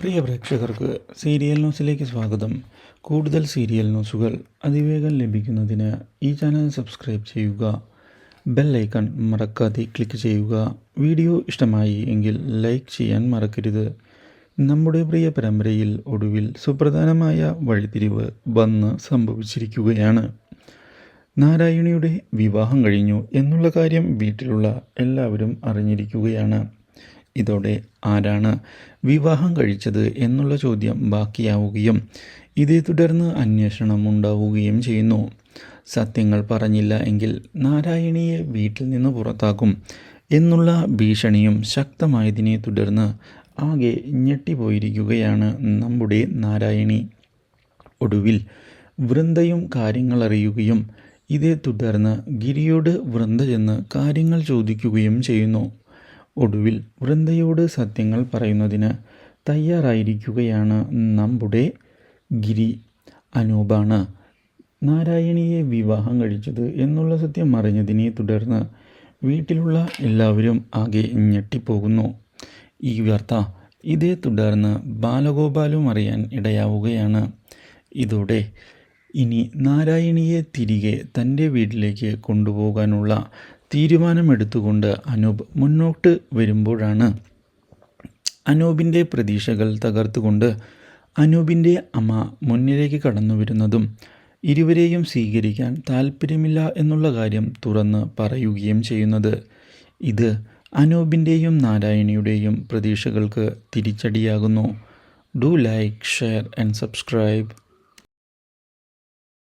പ്രിയ പ്രേക്ഷകർക്ക് സീരിയൽ ന്യൂസിലേക്ക് സ്വാഗതം. കൂടുതൽ സീരിയൽ ന്യൂസുകൾ അതിവേഗം ലഭിക്കുന്നതിന് ഈ ചാനൽ സബ്സ്ക്രൈബ് ചെയ്യുക. ബെൽ ഐക്കൺ മറക്കാതെ ക്ലിക്ക് ചെയ്യുക. വീഡിയോ ഇഷ്ടമായി എങ്കിൽ ലൈക്ക് ചെയ്യാൻ മറക്കരുത്. നമ്മുടെ പ്രിയ പരമ്പരയിൽ ഒടുവിൽ സുപ്രധാനമായ വഴിത്തിരിവ് വന്ന് സംഭവിച്ചിരിക്കുകയാണ്. നാരായണിയുടെ വിവാഹം കഴിഞ്ഞു എന്നുള്ള കാര്യം വീട്ടിലുള്ള എല്ലാവരും അറിഞ്ഞിരിക്കുകയാണ്. ഇതോടെ ആരാണ് വിവാഹം കഴിച്ചത് എന്നുള്ള ചോദ്യം ബാക്കിയാവുകയും ഇതേ തുടർന്ന് അന്വേഷണം ഉണ്ടാവുകയും ചെയ്യുന്നു. സത്യങ്ങൾ പറഞ്ഞില്ല എങ്കിൽ നാരായണിയെ വീട്ടിൽ നിന്ന് പുറത്താക്കും എന്നുള്ള ഭീഷണിയും ശക്തമായതിനെ തുടർന്ന് ആകെ ഞെട്ടിപ്പോയിരിക്കുകയാണ് നമ്മുടെ നാരായണി. ഒടുവിൽ വൃന്ദയും കാര്യങ്ങൾ അറിയുകയും ഇതേ തുടർന്ന് ഗിരിയോട് വൃന്ദ ചെന്ന് കാര്യങ്ങൾ ചോദിക്കുകയും ചെയ്യുന്നു. ഒടുവിൽ വൃന്ദയോട് സത്യങ്ങൾ പറയുന്നതിന് തയ്യാറായിരിക്കുകയാണ് നമ്മുടെ ഗിരി. അനൂപാണ് നാരായണിയെ വിവാഹം കഴിച്ചത് എന്നുള്ള സത്യം അറിഞ്ഞതിനെ തുടർന്ന് വീട്ടിലുള്ള എല്ലാവരും ആകെ ഞെട്ടിപ്പോകുന്നു. ഈ വാർത്ത ഇതേ തുടർന്ന് ബാലഗോപാലും അറിയാൻ ഇടയാവുകയാണ്. ഇതോടെ ഇനി നാരായണിയെ തിരികെ തന്റെ വീട്ടിലേക്ക് കൊണ്ടുപോകാനുള്ള തീരുമാനമെടുത്തുകൊണ്ട് അനൂപ് മുന്നോട്ട് വരുമ്പോഴാണ് അനൂപിന്റെ പ്രതീക്ഷകൾ തകർത്തുകൊണ്ട് അനൂപിന്റെ അമ്മ മുന്നിലേക്ക് കടന്നു വരുന്നതും ഇരുവരെയും സ്വീകരിക്കാൻ താല്പര്യമില്ല എന്നുള്ള കാര്യം തുറന്ന് പറയുകയും ചെയ്യുന്നത്. ഇത് അനൂപിന്റെയും നാരായണിയുടെയും പ്രതീക്ഷകൾക്ക് തിരിച്ചടിയാകുന്നു. Do like share and subscribe.